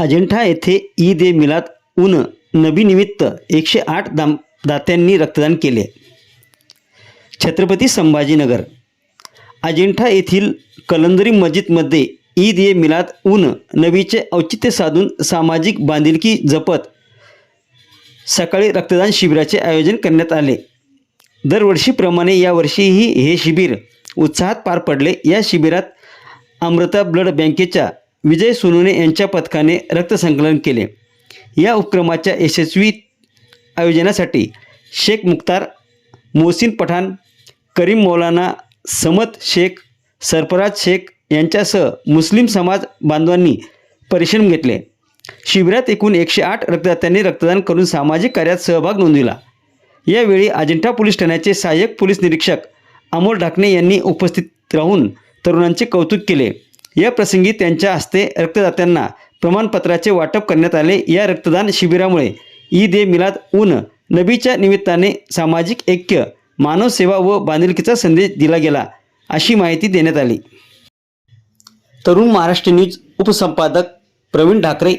अजिंठा येथे ईद ए मिलाद उन नबीनिमित्त एकशे आठ दाम दात्यांनी रक्तदान केले. छत्रपती संभाजीनगर. अजिंठा येथील कलंदरी मस्जिदमध्ये ईद ए मिलाद उन नबीचे औचित्य साधून सामाजिक बांधिलकी जपत सकाळी रक्तदान शिबिराचे आयोजन करण्यात आले. दरवर्षीप्रमाणे यावर्षीही हे शिबिर उत्साहात पार पडले. या शिबिरात अमृता ब्लड बँकेच्या विजय सोनुने यांच्या पथकाने रक्तसंकलन केले. या उपक्रमाच्या यशस्वी आयोजनासाठी शेख मुख्तार मोहसिन पठाण करीम मौलाना समत शेख सरफराज शेख यांच्यासह मुस्लिम समाज बांधवांनी परिश्रम घेतले. शिबिरात एकूण एकशे आठ रक्तदात्यांनी रक्तदान करून सामाजिक कार्यात सहभाग नोंदविला. यावेळी अजिंठा पोलीस ठाण्याचे सहाय्यक पोलीस निरीक्षक अमोल ढाकणे यांनी उपस्थित राहून तरुणांचे कौतुक केले. या प्रसंगी त्यांच्या हस्ते रक्तदात्यांना प्रमाणपत्राचे वाटप करण्यात आले. या रक्तदान शिबिरामुळे ईद ए मिलाद उन नबीच्या निमित्ताने सामाजिक ऐक्य मानवसेवा व बांधिलकीचा संदेश दिला गेला अशी माहिती देण्यात आली. तरुण महाराष्ट्र न्यूज उपसंपादक प्रवीण ठाकरे